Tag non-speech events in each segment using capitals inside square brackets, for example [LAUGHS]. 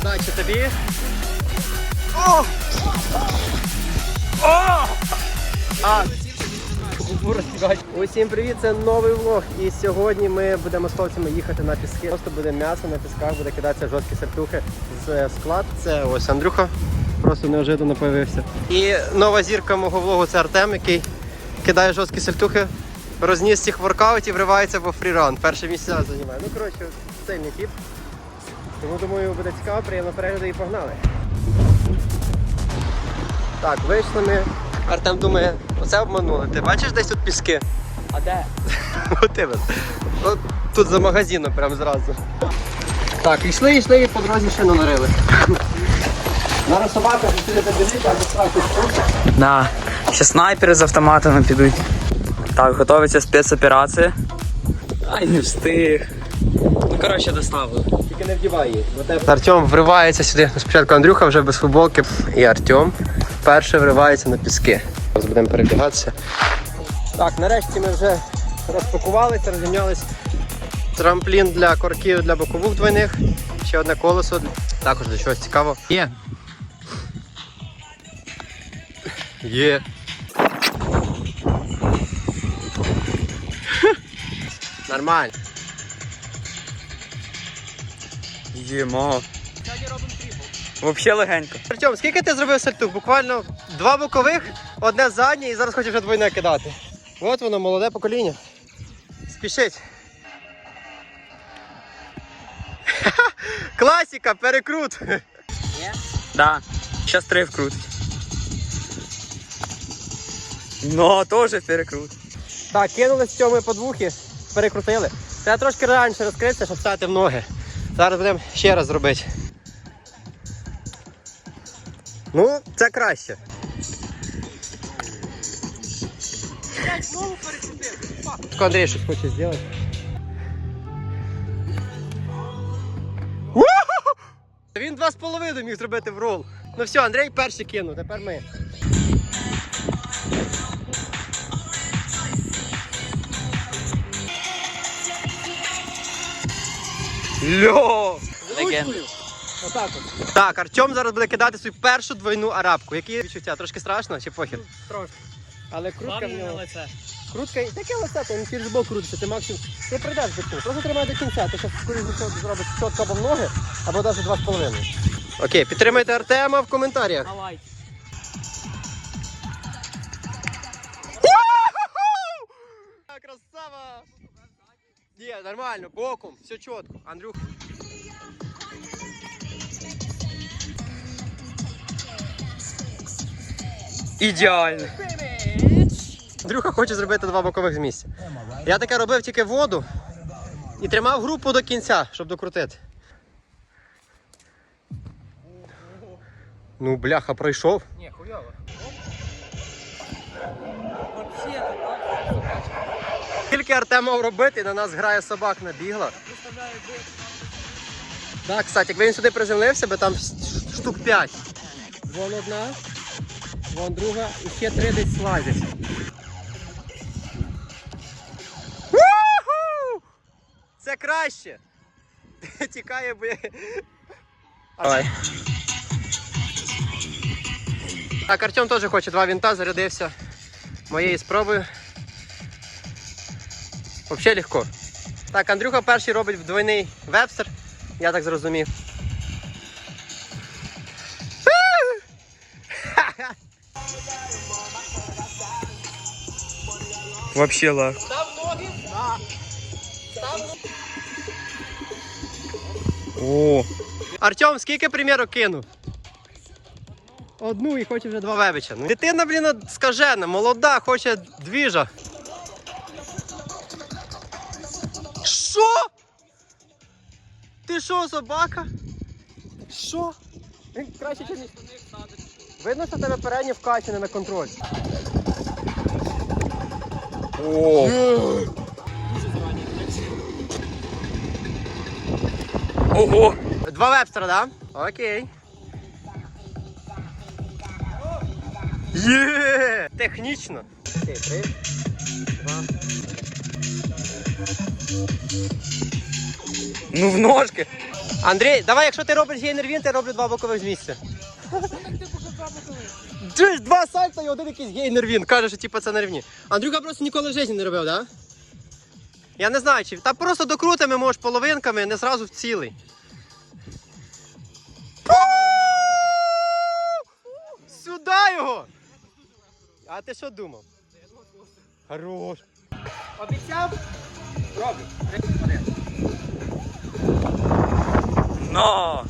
Удачі тобі. О! О! А. Усім привіт, це новий влог. І сьогодні ми будемо з хлопцями їхати на піски. Просто буде м'ясо на пісках, буде кидатися жорсткі сертухи з склад. Це ось Андрюха. Просто неожиданно появився. І нова зірка мого влогу це Артем, який кидає жорсткі сельтухи, розніс цих воркаутів, вривається во фріран. Перше місця займає. Ну коротше, сильний тип. Тому думаю, буде цікаво, приємно перегляду і погнали. Так, вийшли ми. Артем думає, оце обманули. Ти бачиш десь тут піски? А де? [LAUGHS] От тут за магазином прям зразу. Так, йшли, йшли і по дорозі ще нарили. Зараз собака сюди добіжить, а страшно Да. Ще снайпери з автоматами підуть. Так, готується спецоперація. Ай, не встиг. Ну, коротше, доставили. Тільки не вдівай її. Артем вривається сюди. Спочатку Андрюха вже без футболки. І Артем вперше вривається на піски. Зараз будемо перебігатися. Так, нарешті ми вже розпакувалися, розімнялись. Трамплін для корків для бокових двойних. Ще одне колесо. Також для чогось цікавого. Є. Є. Нормально. Їмо. Взагалі легенько. Артем, скільки ти зробив сальтух? Буквально два бокових, одне заднє і зараз хочеш вже двойне кидати. От воно, молоде покоління. Спішить. [LAUGHS] Класіка, перекрут. Да. Щас три вкрутить. Ну, теж перекрут. Так, кинули з цього ми по двухи, перекрутили. Треба трошки раніше розкритися, щоб стати в ноги. Зараз будемо ще раз робити. Ну, це краще. Тільки Андрій щось хоче зробити. Він два з половиною міг зробити в рол. Ну все, Андрій перший кинув, тепер ми. Льо! Легенда. Отак от. Так, Артем зараз буде кидати свою першу двойну арабку. Які відчуття? Трошки страшно чи похід? Трошки. Але крутка в нього. Крутка і таке лице, то він через бок крутиться, ти максимум. Ти прийдеш до цього. Просто тримай до кінця. Ти зараз скоріше всього зробиш чітко або в ноги, або навіть два з половиною. Окей, підтримайте Артема в коментарях. А, нормально, боком, все чітко. Андрюх. Ідеально. Андрюха хоче зробити два бокових з місця. Я таке робив тільки воду і тримав групу до кінця, щоб докрутити. Ну, бляха, пройшов. Ні, хуйово. Тільки Артем мав робити, на нас грає собак набігла. Так, кстати, якби він сюди приземлився, би там штук 5. Вон одна, вон друга і ще три десь слазять. Це краще. [LAUGHS] Тікає, бо я. Давай. Так, Артем теж хоче два вінта, зарядився моєю спробою. Взагалі легко. Так, Андрюха перший робить двойний вебстер, я так зрозумів. [LAUGHS] Вообще лаг. Став ноги? Так. О, Артем, скільки приміру кинув? Одну і хоче вже два вебича. Ну, Дитина, блін, скажена, молода, хоче двіжа. Що? Ти що, собака? Що? Він краще чи ні? Видно, що в тебе переднє вкачане на контроль. О. Ого. Два вебстера, да? Окей. Є! Технічно. Окей, три, два. Ну в ножки. Андрій, давай, якщо ти робиш гейнер-він, я роблю два бокових з місця. Ж два сальта і один якийсь гейнер-він. Каже, що типу, це на рівні. Андрюха просто ніколи в житті не робив, так? Да? Я не знаю, чи. Та просто докрутими можеш половинками, не зразу в цілий. Сюди його! А ти що думав? Хорош. Обіцяв? Роблю. Но!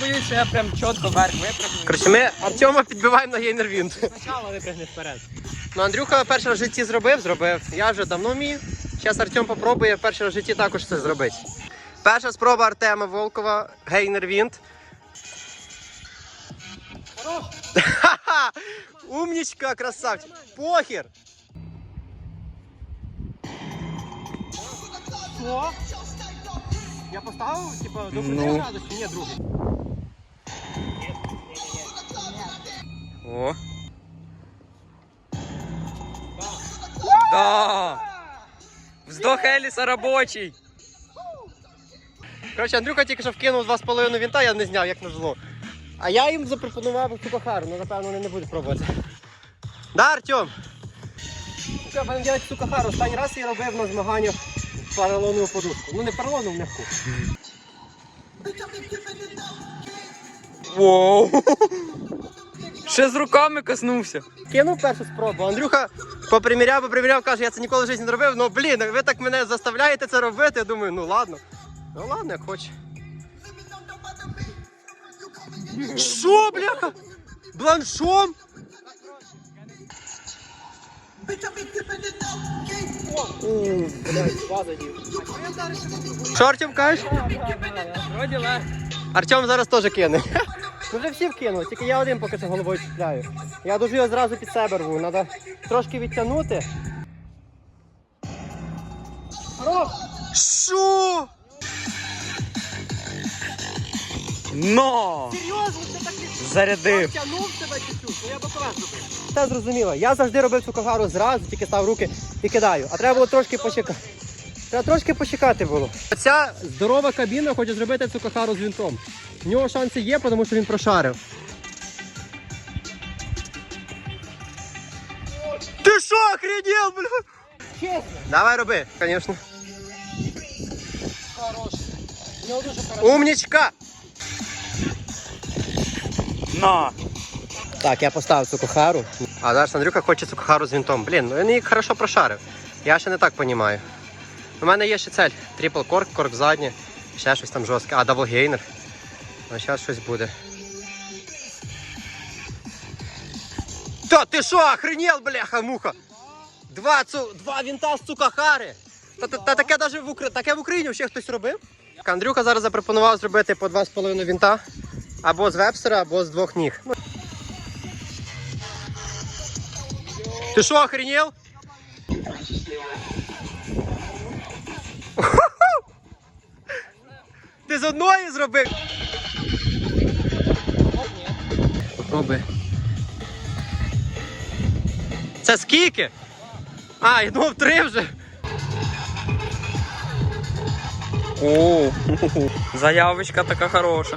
Боюсь, що я прям чітко вверх випрыгну. Коротше, ми Артема підбиваємо на гейнервін. Спочатку випрыгни вперед. Ну, Андрюха перший раз в житті зробив, зробив. Я вже давно вмію. Зараз Артем попробує перший раз в житті також це зробити. Перша спроба Артема Волкова, гейнервінт. Ха-ха! [LAUGHS] Умнічка, красавчик. Похер. Що? Я поставив, типа, до Ну. разу чи ні, другий? О. Да! Вздох Еліса робочий. Коротше, Андрюха тільки що вкинув 2,5 вінта, я не зняв, як назло. А я їм запропонував цю кохару, ну напевно вони не будуть пробувати. Да, Артем? Що, будемо робити цю кохару. Останній раз я робив на змаганнях поролонову подушку. Ну не поролонову, м'яку. Воу. Ще з руками коснувся. Кинув першу спробу. Андрюха поприміряв, поприміряв, каже, я це ніколи в житті не робив. Ну блін, ви так мене заставляєте це робити. Я думаю, ну ладно. Ну ладно, як хочеш. Що, бляха? Бланшом? Що Артем кажеш? Артем зараз теж кине. Ну вже всі вкинули, тільки я один поки що головою чіпляю. Я дуже його зразу під себе рву, треба трошки відтягнути. Що? Но! Серйозно, це так Зарядив. тягнув себе чуть-чуть, ну я зробив. Та зрозуміло, я завжди робив цю кагару зразу, тільки став руки і кидаю. А треба було трошки почекати. Треба трошки почекати було. Ця здорова кабіна хоче зробити цю кахару з вінтом. В нього шанси є, тому що він прошарив. Ти що, охренел, бля? Чесно. Давай роби, звісно. Хорош. Умнічка! На! Так, я поставив цю кохару. А зараз Андрюха хоче цю кохару з вінтом. Блін, ну він її хорошо прошарив. Я ще не так розумію. У мене є ще цель. Трипл корк, корк задній, ще щось там жорстке. А, даблгейнер. А зараз щось буде. Та ти що, охренел, бляха, муха? Два, цу... Два вінта з цукахари. Та, та, та таке даже в Укра... таке в Україні ще хтось робив. Андрюха зараз запропонував зробити по 2,5 вінта. Або з вебстера, або з двох ніг. Ты что, охренел? Ти з одної зробив? Попробуй. Це скільки? А, я думав три вже. О, [LAUGHS] заявочка така хороша.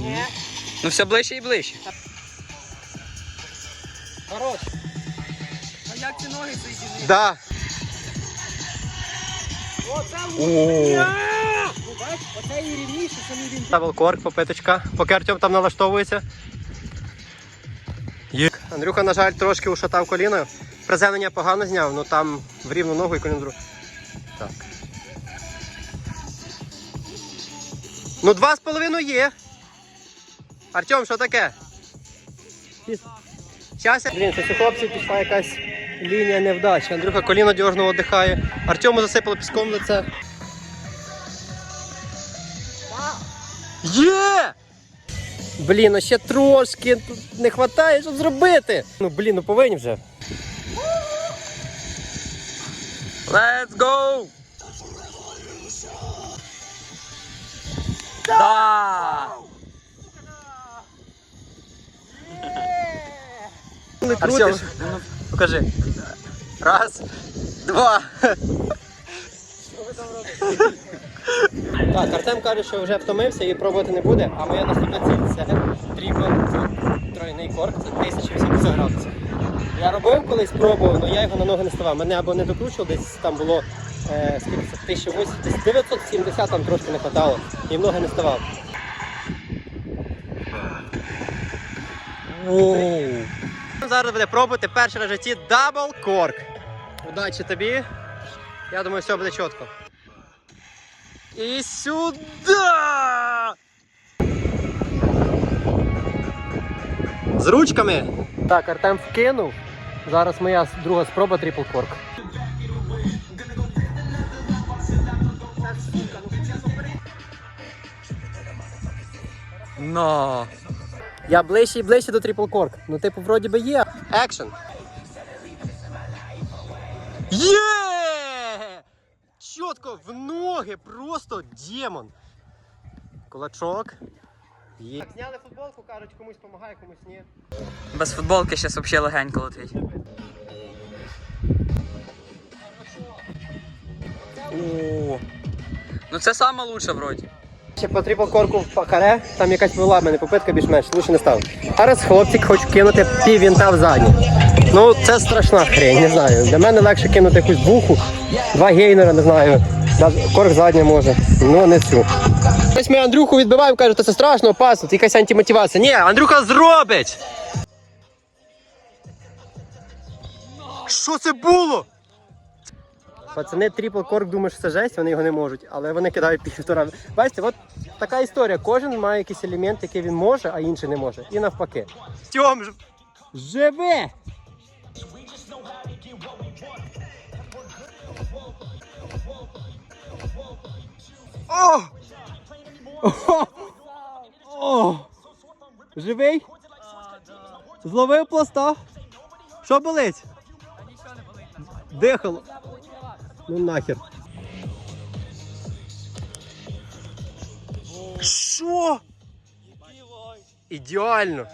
Ні. Ну все ближче і ближче. Хорош. А як ці ноги соєдинили? Да. О, Оце і рівніше, самі він. Ставил корк, попиточка, поки Артем там налаштовується. Є. Андрюха, на жаль, трошки ушатав коліною. Приземлення погано зняв, ну там в рівну ногу і коліно друг. Так. Ну, два з половиною є. Артем, що таке? Щас. Блін, це хлопців пішла якась лінія невдачі. Андрюха коліно дьорно віддихає. Артему засипало піском лице. Є! Блін, ну ще трошки тут не вистачає, щоб зробити. Ну блін, ну повинні вже. let's go! Да! Не крутиш. ну, покажи. Раз, два. Так, Артем каже, що вже втомився і пробувати не буде, а моя наступна ціль це тріпл тройний корк, це 1080 градусів. Я робив колись, пробував, але я його на ноги не ставав. Мене або не докручував, десь там було е, скільки це, 1080, десь 970 там трошки не хватало, і в ноги не ставав. Зараз буде пробувати перший раз в житті дабл корк. Удачі тобі. Я думаю, все буде чітко. І сюди! З ручками. Так, Артем вкинув. Зараз моя друга спроба трипл корк. Но. Я ближче і ближче до трипл корк. Ну, типу, вроді би є. Екшн. Є! Чітко в ноги, просто демон. Кулачок. Є. Так, зняли футболку, кажуть, комусь допомагає, комусь ні. Без футболки зараз взагалі легенько летить. О. Ну це саме лучше вроді. Ще по трипл корку в каре, там якась була в мене попитка більш-менш, лучше не став. Зараз хлопчик хочу кинути пів вінта в задній. Ну, це страшна хрень, не знаю. Для мене легше кинути якусь буху, два гейнера, не знаю. Корк задня може. Ну, не цю. Ось ми Андрюху відбиваємо, каже, що це страшно, опасно, це якась антимотивація. Ні, Андрюха зробить! Що це було? Пацани трипл корк думають, що це жесть, вони його не можуть, але вони кидають півтора. Бачите, от така історія. Кожен має якийсь елемент, який він може, а інший не може. І навпаки. Тьом ж... живе! О! О! О! Живий? Зловив пласта? Що болить? Дихало. Ну нахер. Що? Ідеально.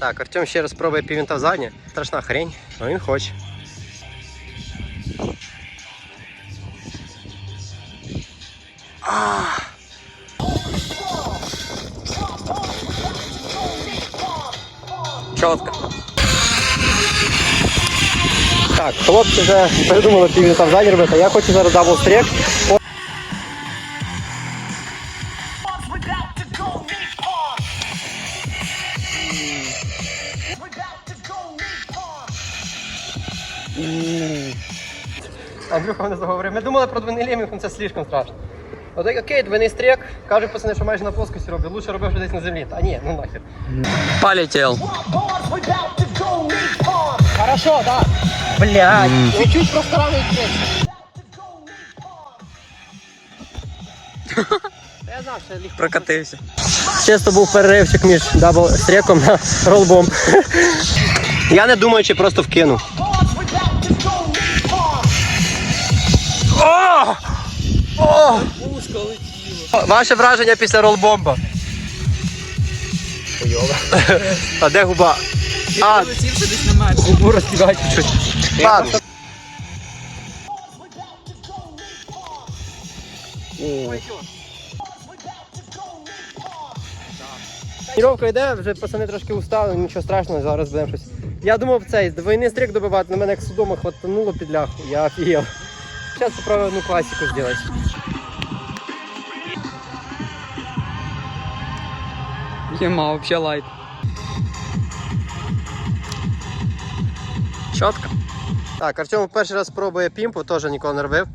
Так, Артем ще раз пробує півінта в заднє. Страшна хрень, але він хоче. Чітко. Хлопці вже придумали півінта в заднє робити, а я хочу зараз дабл стрік. Without to go need pause. Without to go need pause. Андрюха мене заговорив. Ми думали про двойний лемінг, ну це слишком страшно. От окей, двойний стрік. Кажуть пацани, що майже на плоскості роблять. Лучше робив що десь на землі. А ні, ну нахер. Полетел. Pause without to go need pause. Хорошо, да. Блядь, чуть-чуть просто рано. Я [LAUGHS] знав, що легко. Прокатився. Чисто був переривчик між дабл стріком на ролбом. Я не думаючи, просто. Pause without to go need pause. Ваше враження після ролбомба. [LAUGHS] А де губа? А, Летівши десь на метр. губу розтягай чуть-чуть. Тренировка йде, вже пацани трошки устали, нічого страшного, зараз будемо щось. Я думав цей двойний стрік добивати, на мене як судома хватануло під ляху, я офігел. Зараз спробую одну класику зробити. Єма, вообще лайт. Чітко. Так, Артем перший раз пробує пімпу, теж ніколи не робив.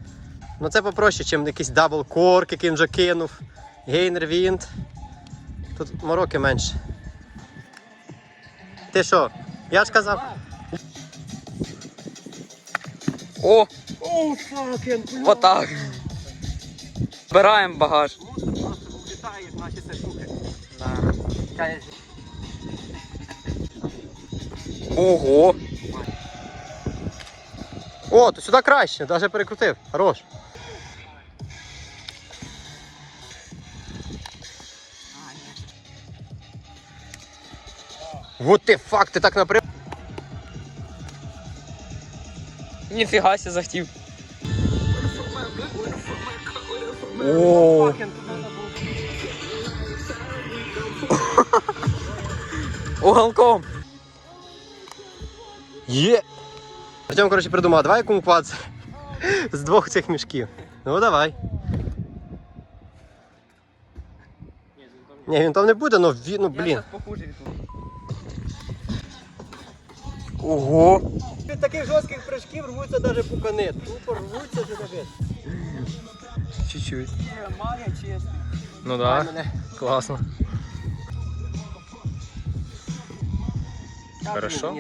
Ну це попроще, ніж якийсь дабл корк, який він вже кинув. Гейнер вінт. Тут мороки менше. Ти що? Я ж казав. О, Оу, факен, вот так. Збираємо багаж. Просто влітає, наші. Ого. О, то сюди краще, навіть перекрутив. Хорош. Вот ти факт, ти так напрям. Ніфіга сі захтів. О. Уголком. [LAUGHS] Є! Артем, коротше, придумав, давай кумпац з [LAUGHS] двох цих мішків. Ну давай. Ні, він там не буде, но він, ну блін. Ого. Від таких жорстких прыжків рвуться навіть пукани. Тупо рвуться ти навіть. Чуть-чуть. Ну Дай да. мене. Класно. Хорошо.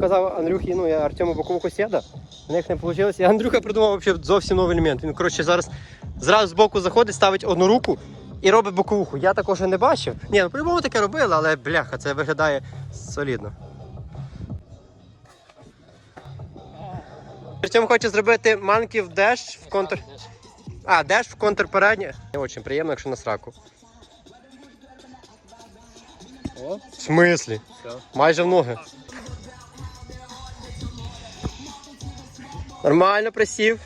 Казав Андрюхі, ну я Артему бокову сіда. В них не вийшло. І Андрюха придумав взагалі зовсім новий елемент. Він, коротше, зараз зразу з боку заходить, ставить одну руку і робить боковуху. Я такого не бачив. Ні, ну по-любому таке робили, але бляха, це виглядає солідно. Артем хоче зробити манків деш в контр. А, деш в контр переднє. Не дуже приємно, якщо на сраку. В смислі? Майже в ноги. Нормально присів.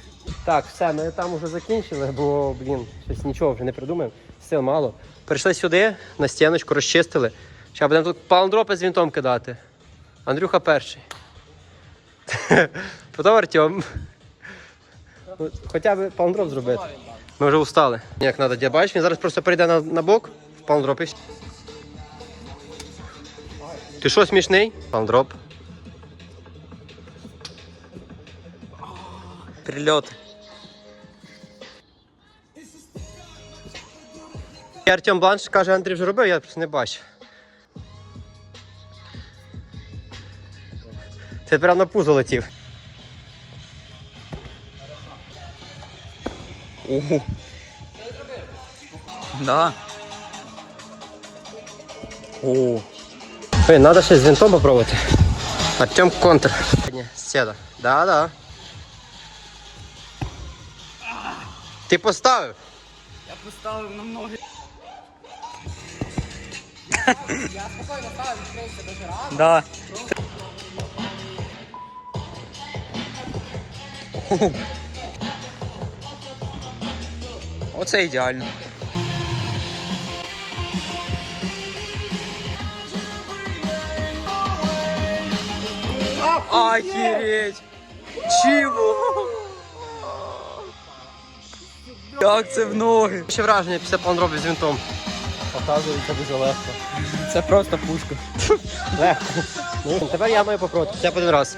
Так, все, ми там вже закінчили, бо, блін, щось нічого вже не придумаємо. Сил мало. Прийшли сюди, на стіночку, розчистили. Зараз будемо тут паландропи з вінтом кидати. Андрюха перший. [LAUGHS] Потім Артем. Ну, Хоча б паландроп зробити. Ми вже устали. Як треба, бачиш, він зараз просто перейде на, на бок в паландроп. Ти що смішний? Паландроп. Прильот. І Артем Бланш каже, Андрій вже робив, я просто не бачу. Це прямо на пузо летів. Ого. Да. О. Блин, надо ще з винтом попробувати. Артем контр. Седа. Да, да. Ти поставив? Я поставив на ноги. [LAUGHS] Я спокійно ставив, відкрився дуже рано. Да. [LAUGHS] Оце ідеально. Охереть! Чего? Як це в ноги? Ще враження після пандробі з винтом. Показується дуже легко. Це просто пушка. Легко. Ну, тепер я маю попробувати. Б один раз.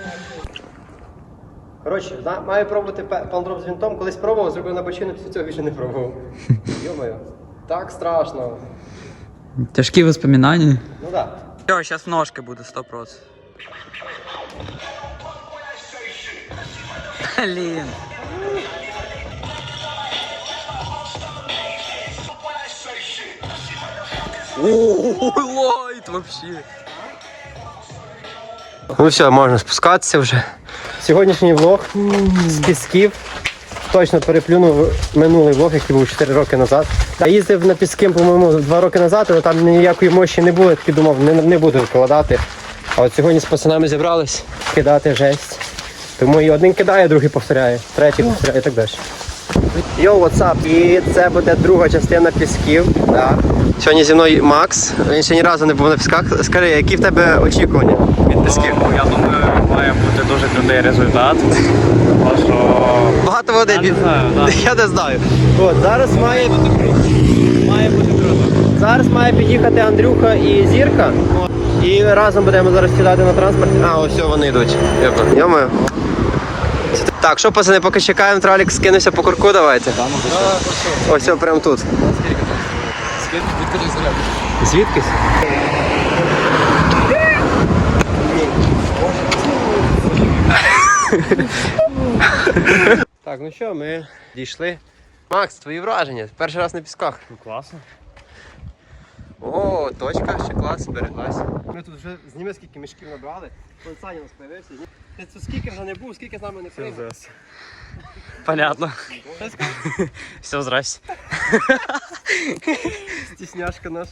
Коротше, зна- маю пробувати пе- паландроп з винтом. Колись пробував, зробив на бочину, після цього більше не пробував. [LAUGHS] Йо-моє. Так страшно. Тяжкі воспоминання. Ну так. Все, зараз ножки буде 100%. Блін. Лайт вообще. Ну все, можна спускатися вже. Сьогоднішній влог з пісків. Точно переплюнув минулий влог, який був 4 роки назад. Я їздив на піски, по-моєму, 2 роки назад, але там ніякої мощі не було, я такий думав, не, не буду викладати. А от сьогодні з пацанами зібрались кидати жесть. Тому і один кидає, другий повторяє, третій повторяє і так далі. Йоу, up? І це буде друга частина пісків. Да. Сьогодні зі мною Макс. Він ще ні разу не був на пісках. Скажи, які в тебе очікування від пісків? Ну, я думаю, має бути дуже крутий результат. [LAUGHS] Тому що Багато води. Я не знаю, да. [LAUGHS] Я не знаю. От, зараз має, має бути круто. зараз має під'їхати Андрюха і Зірка. І разом будемо зараз сідати на транспорт. А, ось все, вони йдуть. Йомаю. Так, що пацани, поки чекаємо, тралік скинувся по курку, давайте. Ось все, прямо тут. Звідкись? [LAUGHS] Так, ну що, ми дійшли. Макс, твої враження. Перший раз на пісках. Ну, класно. О, точка, ще клас, збереглась. Ми тут вже зніми скільки мішків набрали. Саня у нас появився. Ти тут скільки вже не був, скільки з нами не прийняв. Понятно. [LAUGHS] Все, здрасте. [LAUGHS] Стісняшка наш.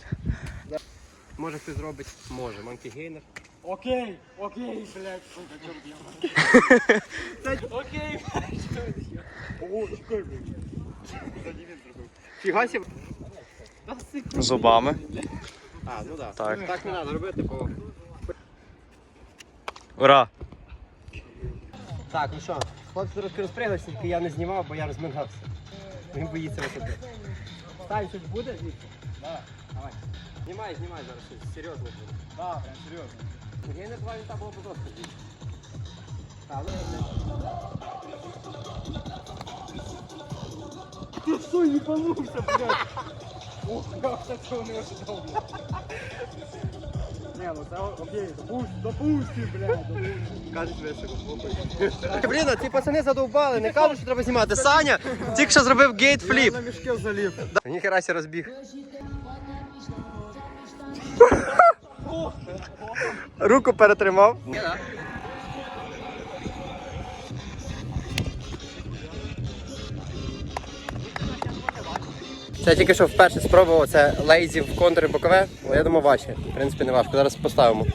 Може хтось зробить? Може. Манкі гейнер. Окей, окей, блядь, сука, чё бьём? [LAUGHS] Окей, блядь, что это я? О, чекай, блядь. Фіга себе. Та секунду. Зубами. А, ну да. Так. Так не треба робити, бо... Ура! Так, ну що, хлопці трошки розпряглися, тільки я не знімав, бо я розмигався. Він боїться висоти. Стань, щось буде звідси? Да. Давай. Знімай, знімай зараз щось, серйозно буде. Да, прям серйозно. Я не два вінта було б жорстко звідси. Так, ну... Ти що, їбанувся, блядь? Ох, я все цього не ожидав, блядь. Ну це окей, блядь, допусти. Кажуть. Блін, а ці пацани задовбали, не кажуть, що треба знімати. Саня тільки що зробив гейт фліп. На мішки залів. Ніхера сі розбіг. [LAUGHS] Руку перетримав. Це тільки що вперше спробував, це лейзі в контурі бокове, але я думаю важче. В принципі, не важко. Зараз поставимо.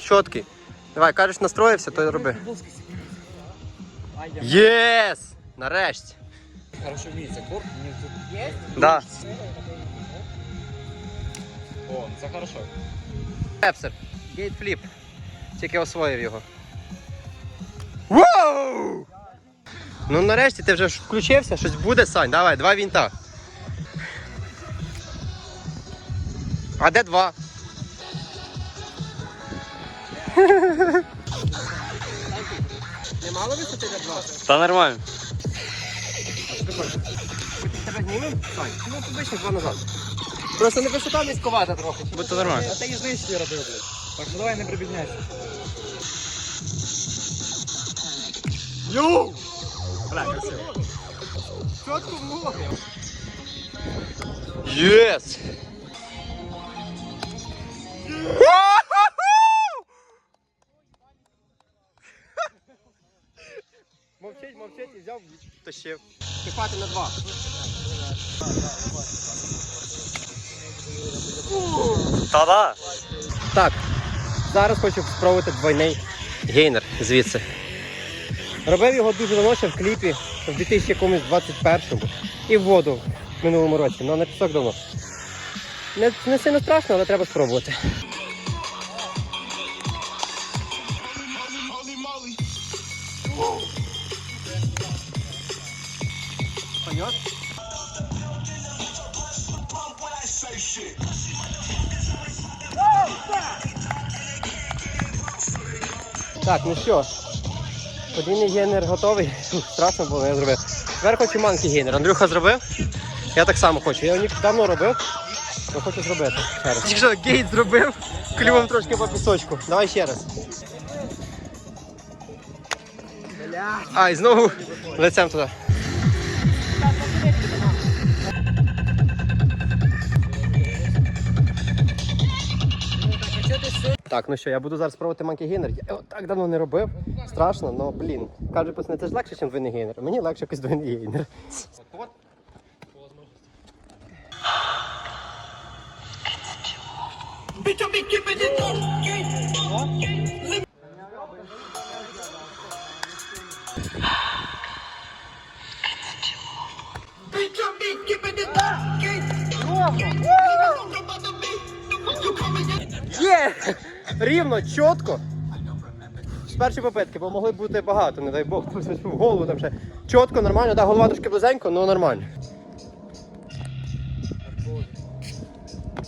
Чоткий. Давай, кажеш, настроївся, то й роби. Єс! Нарешті. Хорошо вміється корт, мені тут. Є? Да. О, це хорошо. Епсер. Гейт фліп. Тільки освоїв його. Воу! Ну нарешті ти вже включився, щось буде, Сань. Давай, два вінта. А де два? Немало висоти для два? Та нормально. Тебе знімемо? Сань, ну побачиш два назад. Просто не висота низьковата трохи. Буде нормально. А ти і знищення робив, блядь. Так, ну давай не прибідняйся. Йоу! Бля, красиво. Чотко в ноги. Єс! Мовчить, мовчить і взяв, тащив. Піхати на два. Та-да! Так, зараз хочу спробувати двойний гейнер звідси. Робив його дуже давно ще в кліпі в 2021 і в воду в минулому році, але на пісок давно. Не, не сильно страшно, але треба спробувати. Так, ну що, подвійний генер готовий. Страшно було, я зробив. Тепер хочу манки генер. Андрюха зробив. Я так само хочу. Я його давно робив, Я хочу зробити. Ще раз. Якщо гейт зробив, клювом трошки по пісочку. Давай ще раз. А, і знову лицем туди. Так, ну що, я буду зараз пробувати манкі гейнер. Я його так давно не робив. Страшно, але блін. Каже, пацани, це ж легше, ніж гейнер. Мені легше якийсь двойний гейнер. Рівно, чітко. З першої попитки, бо могли бути багато, не дай Бог, [LAUGHS] в голову там ще. Чітко, нормально, да, голова трошки близенько, але нормально.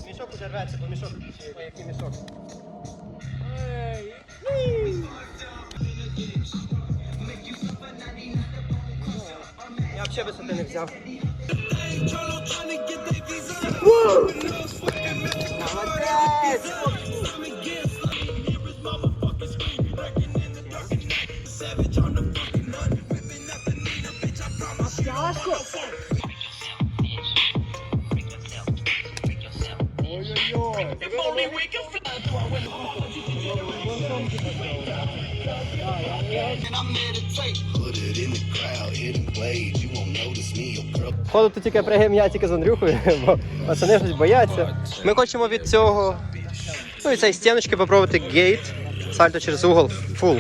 Мішок уже рветься, бо мішок, який мішок. Я взагалі висоти не взяв. Походу тут тільки пригаємо я тільки з Андрюхою, [LAUGHS] бо пацани щось бояться. Ми хочемо від цього. Ну і цієї стіночки попробувати гейт. Сальто через угол. Фул.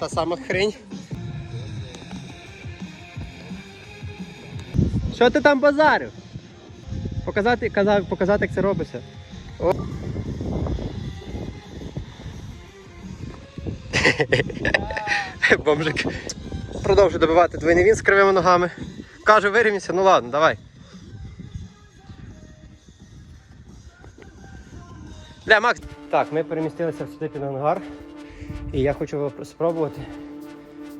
Та сама хрень. Що ти там базарив? Показати, казав, показати, як це робиться. О. Бомжик. Продовжує добивати двойний він з кривими ногами. Каже, вирівняйся, ну ладно, давай. Бля, Макс. Так, ми перемістилися сюди під ангар. І я хочу спробувати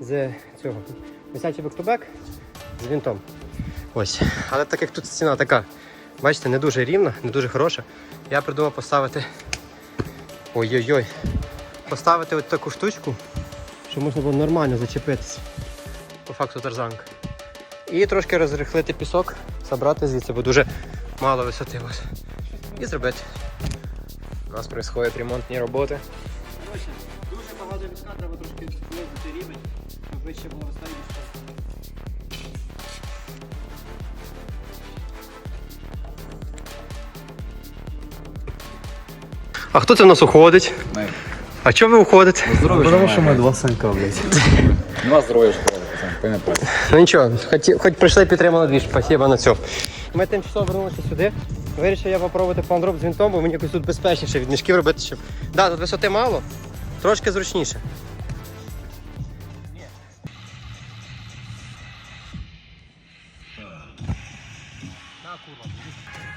з цього. Висячий бек-то-бек з вінтом. Ось. Але так як тут стіна така, бачите, не дуже рівна, не дуже хороша, я придумав поставити. Ой-ой-ой. Поставити от таку штучку, щоб можна було нормально зачепитися. По факту тарзанка. І трошки розрихлити пісок, забрати звідси, бо дуже мало висоти. Ось. І зробити. У нас відбуваються ремонтні роботи. Рівень, щоб вище було розставити. А хто це в нас уходить? А чого ви уходите? Потому что мы два Санька, блядь. [LAUGHS] Два здоров'я школи, пацан, Ну нічого, хоч, хоч прийшли підтримали двіж, спасибо на цьому. Ми тимчасово вернулися сюди. Вирішив я попробувати пандроп з вінтом, бо мені якось тут безпечніше від мішків робити, щоб. Да, тут висоти мало, трошки зручніше.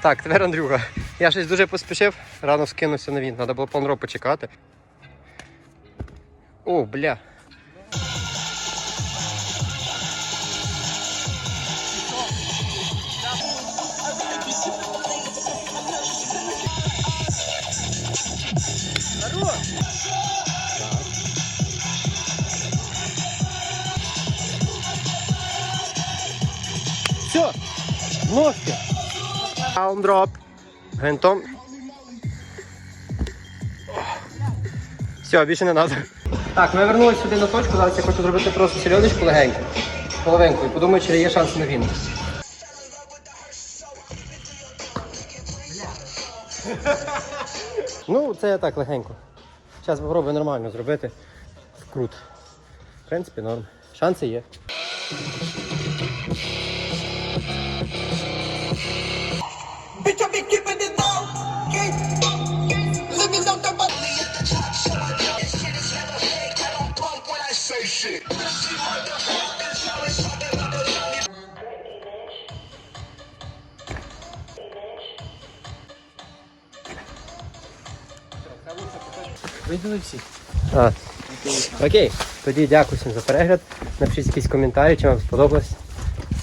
Так, тепер Андрюха. Я щось дуже поспішив, рано скинувся на він. Треба було панроп почекати. О, бля. Все, ножки. Даун-дроп. Гвинтом. Все, більше не треба. Так, ми вернулися сюди на точку. Зараз я хочу зробити просто сільодочку легеньку. Половинку. І подумаю, чи є шанс на він. Ну, це я так легенько. Зараз спробую нормально зробити. Вкрут. В принципі, норм. Шанси є. А. Окей. Тоді дякую всім за перегляд. Напишіть якісь коментарі, чи вам сподобалось.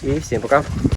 І всім пока.